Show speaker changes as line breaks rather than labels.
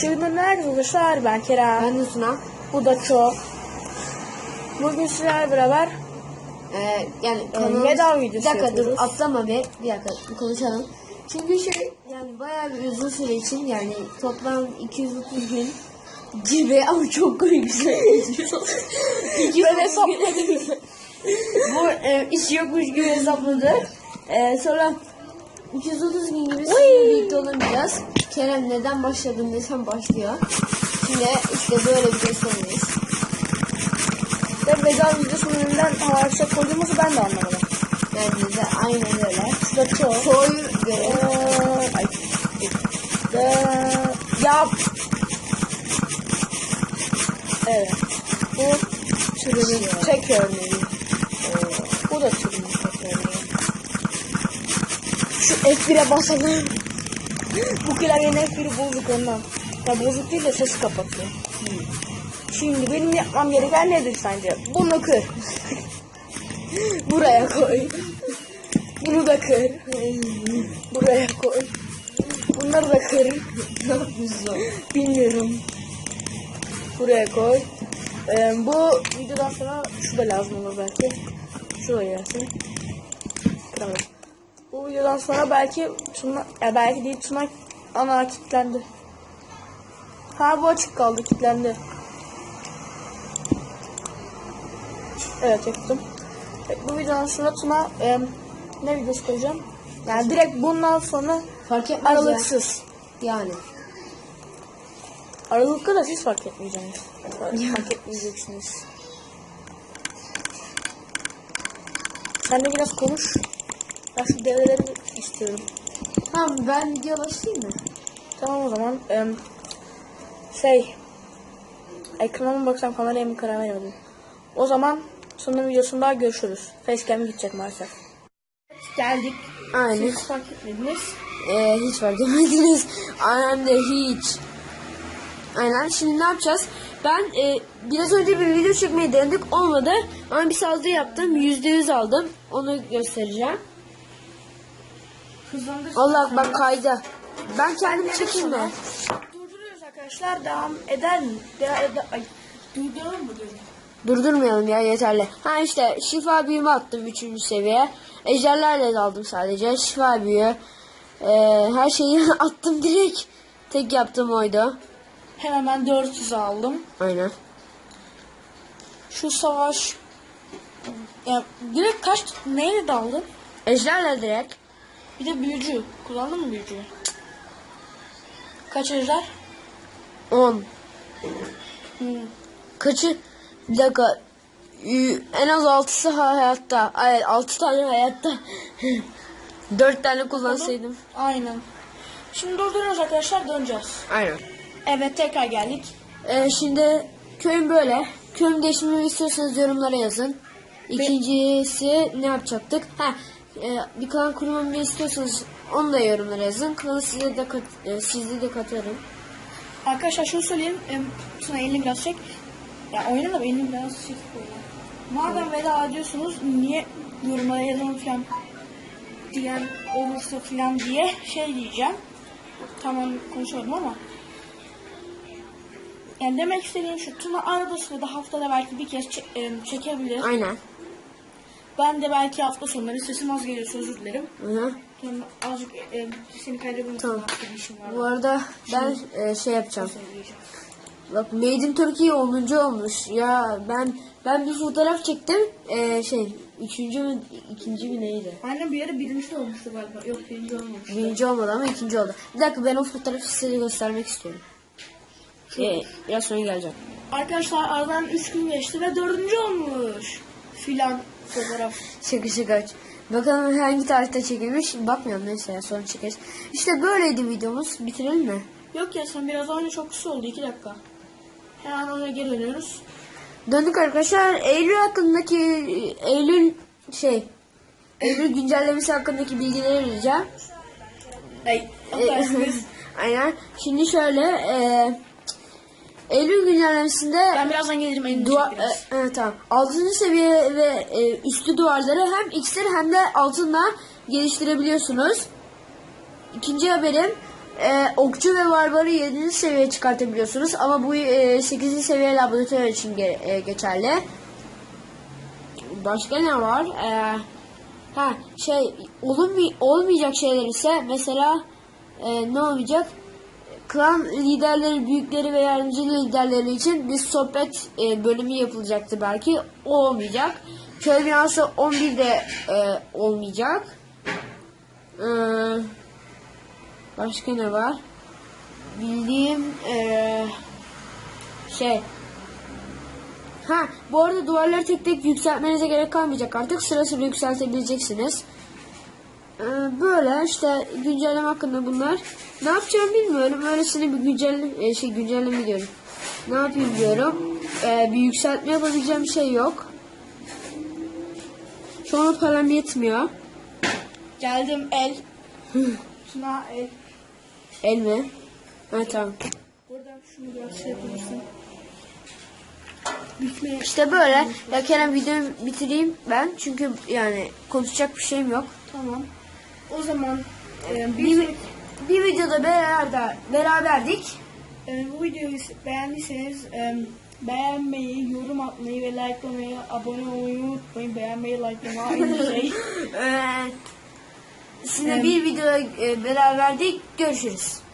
Şimdi nerede arkadaşlar? Ben Kerem.
Ben de Suna.
Bu da çok. Bugün sizlerle beraber
Ee, yani
e,
kanalımız-
veda
Bir
videosu
dakika dur
yapıyoruz.
atlama be. Bir dakika bir konuşalım. Çünkü şey yani bayağı bir uzun süre için yani toplam 230 gün gibi ama çok komik bir şey.
Ben hesapladım.
Bu e, iş yokmuş gibi hesapladık. E, sonra 230 gün gibi sizinle birlikte olamayacağız. Kerem neden başladın desem başlıyor. Şimdi işte böyle bir gösteriyiz.
Ve veda videosunun önünden havaşa koyduğumuzu ben de anlamadım.
Yani de aynen öyle.
Bu da çok.
Koy.
Ee, ay. Ee, ya. Evet. Bu türünün tek örneği. Bu da örneği. Şu F1'e basalım. bu klavyenin F1'i bozuk ondan. Ya bozuk değil de sesi kapatıyor. Şimdi benim yapmam gereken nedir sence? Bunu kır. Buraya koy. Bunu da kır. Buraya koy. Bunları da kır.
Ne yapıyorsun?
Bilmiyorum. Buraya koy. Ee, bu videodan sonra şu da lazım olur belki. Şu da gelsin. Kıramadım. Videodan sonra belki Tuna, ya belki değil Tuna ana kilitlendi. Ha bu açık kaldı kilitlendi. Evet yaptım. Evet, bu videodan sonra Tuna e, ne videosu koyacağım? Yani direkt bundan sonra
Fark etmez ya.
aralıksız.
Yani.
Aralıkta da siz fark etmeyeceksiniz. fark etmeyeceksiniz. Sen de biraz konuş. Ben şu devreleri istiyorum.
Tamam ben video başlayayım mı?
Tamam o zaman. em, şey. Ekrana mı baksam kameraya mı karar veremedim. O zaman sonun videosunda görüşürüz. Facecam gidecek maalesef. Geldik.
Aynen.
Siz fark etmediniz.
Ee, hiç fark etmediniz. Aynen de hiç. Aynen. Şimdi ne yapacağız? Ben e, biraz önce bir video çekmeyi denedik. Olmadı. Ama bir saldırı yaptım. Yüzde yüz aldım. Onu göstereceğim. Allah bak kaydı. Ben kendim çekeyim mi?
Durduruyoruz arkadaşlar. Devam eder mi? Devam eder. Ay. Durduralım mı diyorum.
Durdurmayalım ya yeterli. Ha işte şifa büyümü attım 3. seviye. Ejderlerle de aldım sadece. Şifa büyü. Ee, her şeyi attım direkt. Tek yaptığım oydu.
Hemen ben 400 aldım.
Aynen.
Şu savaş ya direkt kaç neyle daldın?
Ejderler direkt.
Bir de büyücü. Kullandın mı büyücüyü? Kaç ejder?
10.
Hmm.
Kaçı? Bir dakika. En az 6'sı hayatta. Evet 6 tane hayatta. 4 tane kullansaydım.
Aynen. Şimdi durduruyoruz arkadaşlar döneceğiz.
Aynen.
Evet tekrar geldik.
Ee, şimdi köyüm böyle. Köyüm değiştirmemi istiyorsanız yorumlara yazın. İkincisi ne yapacaktık? Ha, e, bir klan kurmamı istiyorsanız onu da yorumlara yazın. Klanı size de kat, e, sizde de katarım.
Arkadaşlar şunu söyleyeyim. Em, Sana elini biraz çek. Ya oyna da elini biraz çek. Madem veda ediyorsunuz niye yorumlara yazın falan diyen olursa falan diye şey diyeceğim. Tamam konuşalım ama. Yani demek istediğim şu Tuna arada sırada haftada belki bir kez çe- çekebilir.
Aynen.
Ben de belki hafta sonları sesim az geliyorsa özür dilerim.
Hı-hı.
Yani azıcık e, seni kaydırmak
Tamam.
işim var.
Bu arada ben e, şey yapacağım.
söyleyeceğim.
Bak Made in Turkey 10. olmuş. Ya ben ben bir fotoğraf çektim. E, şey üçüncü mü ikinci mi neydi?
Annem bir ara birinci olmuştu galiba. Yok birinci olmamıştı.
Birinci olmadı ama ikinci oldu. Bir dakika ben o fotoğrafı size göstermek istiyorum. E, biraz sonra geleceğim.
Arkadaşlar aradan 3 gün geçti ve dördüncü olmuş. Filan fotoğraf.
Şaka şaka. Bakalım hangi tarihte çekilmiş. Bakmıyorum neyse ya sonra çekeriz. İşte böyleydi videomuz. Bitirelim mi?
Yok ya sen biraz önce çok kısa oldu 2 dakika. Hemen oraya geri dönüyoruz.
Döndük arkadaşlar. Eylül hakkındaki Eylül şey Eylül güncellemesi hakkındaki bilgileri vereceğim. E, Aynen. Şimdi şöyle e, Eylül güncellemesinde
ben birazdan gelirim elini çek biraz.
e, evet tamam. 6. seviye ve e, üstü duvarları hem iksir hem de altınla geliştirebiliyorsunuz. İkinci haberim e, okçu ve barbarı 7. seviyeye çıkartabiliyorsunuz ama bu e, 8. seviye laboratuvar için ge- e, geçerli. Başka ne var? E, ha şey olunmay- olmayacak şeyler ise mesela e, ne olmayacak? Klan liderleri, büyükleri ve yardımcı liderleri için bir sohbet e, bölümü yapılacaktı belki. O olmayacak. Köy binası 11'de e, olmayacak. Ee, başka ne var? Bildiğim ee, şey. Ha, bu arada duvarları tek tek yükseltmenize gerek kalmayacak artık. Sıra sıra yükseltebileceksiniz. Ee, böyle işte güncelleme hakkında bunlar. Ne yapacağımı bilmiyorum. Öylesine bir güncelleme, şey güncelleme diyorum. Ne yapayım diyorum. Ee, bir yükseltme yapabileceğim şey yok. Şu an param yetmiyor.
Geldim el. Şuna el.
El mi? Ha tamam.
Buradan şunu biraz şey yapabilirsin. Bitmeye.
İşte böyle. Ya Kerem videoyu bitireyim ben. Çünkü yani konuşacak bir şeyim yok.
Tamam. O zaman e,
Bir,
bir,
bir videoda beraber beraberdik.
e, bu videoyu beğendiyseniz e, beğenmeyi, yorum atmayı ve likelamayı, abone olmayı unutmayın. Beğenmeyi, likelamayı aynı şey.
Ee, sizinle bir videoda e, beraberdik. Görüşürüz.